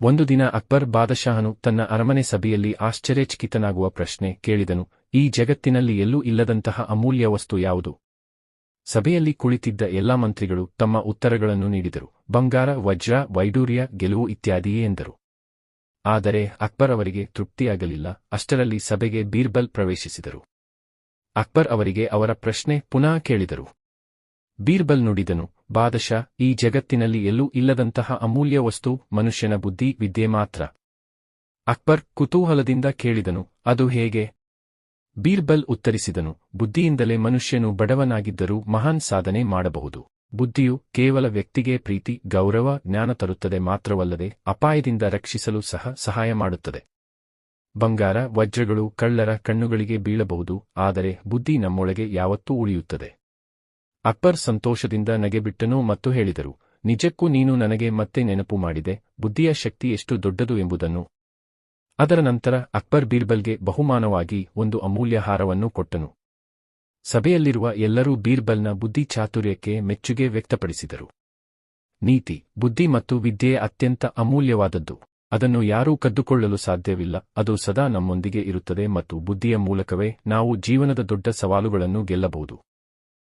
ಒಂದು ದಿನ ಅಕ್ಬರ್ ಬಾದಶಾಹನು ತನ್ನ ಅರಮನೆ ಸಭೆಯಲ್ಲಿ ಆಶ್ಚರ್ಯಚಕಿತನಾಗುವ ಪ್ರಶ್ನೆ ಕೇಳಿದನು, ಈ ಜಗತ್ತಿನಲ್ಲಿ ಎಲ್ಲೂ ಇಲ್ಲದಂತಹ ಅಮೂಲ್ಯ ವಸ್ತು ಯಾವುದು? ಸಭೆಯಲ್ಲಿ ಕುಳಿತಿದ್ದ ಎಲ್ಲಾ ಮಂತ್ರಿಗಳು ತಮ್ಮ ಉತ್ತರಗಳನ್ನು ನೀಡಿದರು, ಬಂಗಾರ, ವಜ್ರ, ವೈಡೂರ್ಯ, ಗೆಲುವು ಇತ್ಯಾದಿಯೇ ಎಂದರು. ಆದರೆ ಅಕ್ಬರ್ ಅವರಿಗೆ ತೃಪ್ತಿಯಾಗಲಿಲ್ಲ, ಅಷ್ಟರಲ್ಲಿ ಸಭೆಗೆ ಬೀರ್ಬಲ್ ಪ್ರವೇಶಿಸಿದರು. ಅಕ್ಬರ್ ಅವರಿಗೆ ಅವರ ಪ್ರಶ್ನೆ ಪುನಃ ಕೇಳಿದರು. ಬೀರ್ಬಲ್ ನುಡಿದನು ಬಾದಶಾ, ಈ ಜಗತ್ತಿನಲ್ಲಿ ಎಲ್ಲೂ ಇಲ್ಲದಂತಹ ಅಮೂಲ್ಯ ವಸ್ತು, ಮನುಷ್ಯನ ಬುದ್ಧಿ, ವಿದ್ಯೆ ಮಾತ್ರ. ಅಕ್ಬರ್ ಕುತೂಹಲದಿಂದ ಕೇಳಿದನು, ಅದು ಹೇಗೆ? ಬೀರ್ಬಲ್ ಉತ್ತರಿಸಿದನು, ಬುದ್ಧಿಯಿಂದಲೇ ಮನುಷ್ಯನು ಬಡವನಾಗಿದ್ದರೂ ಮಹಾನ್ ಸಾಧನೆ ಮಾಡಬಹುದು. ಬುದ್ಧಿಯು ಕೇವಲ ವ್ಯಕ್ತಿಗೆ ಪ್ರೀತಿ, ಗೌರವ, ಜ್ಞಾನ ತರುತ್ತದೆ ಮಾತ್ರವಲ್ಲದೆ ಅಪಾಯದಿಂದ ರಕ್ಷಿಸಲು ಸಹ ಸಹಾಯ ಮಾಡುತ್ತದೆ. ಬಂಗಾರ, ವಜ್ರಗಳು ಕಳ್ಳರ ಕಣ್ಣುಗಳಿಗೆ ಬೀಳಬಹುದು, ಆದರೆ ಬುದ್ಧಿ ನಮ್ಮೊಳಗೆ ಯಾವತ್ತೂ ಉಳಿಯುತ್ತದೆ. ಅಕ್ಬರ್ ಸಂತೋಷದಿಂದ ನಗೆಬಿಟ್ಟನು ಮತ್ತು ಹೇಳಿದರು, ನಿಜಕ್ಕೂ ನೀನು ನನಗೆ ಮತ್ತೆ ನೆನಪು ಮಾಡಿದೆ, ಬುದ್ಧಿಯ ಶಕ್ತಿ ಎಷ್ಟು ದೊಡ್ಡದು ಎಂಬುದನ್ನು. ಅದರ ನಂತರ ಅಕ್ಬರ್ ಬೀರ್ಬಲ್ಗೆ ಬಹುಮಾನವಾಗಿ ಒಂದು ಅಮೂಲ್ಯ ಹಾರವನ್ನು ಕೊಟ್ಟನು. ಸಭೆಯಲ್ಲಿರುವ ಎಲ್ಲರೂ ಬೀರ್ಬಲ್ನ ಬುದ್ಧಿ ಚಾತುರ್ಯಕ್ಕೆ ಮೆಚ್ಚುಗೆ ವ್ಯಕ್ತಪಡಿಸಿದರು. ನೀತಿ, ಬುದ್ಧಿ ಮತ್ತು ವಿದ್ಯೆ ಅತ್ಯಂತ ಅಮೂಲ್ಯವಾದದ್ದು. ಅದನ್ನು ಯಾರೂ ಕದ್ದುಕೊಳ್ಳಲು ಸಾಧ್ಯವಿಲ್ಲ, ಅದು ಸದಾ ನಮ್ಮೊಂದಿಗೆ ಇರುತ್ತದೆ ಮತ್ತು ಬುದ್ಧಿಯ ಮೂಲಕವೇ ನಾವು ಜೀವನದ ದೊಡ್ಡ ಸವಾಲುಗಳನ್ನು ಗೆಲ್ಲಬಹುದು.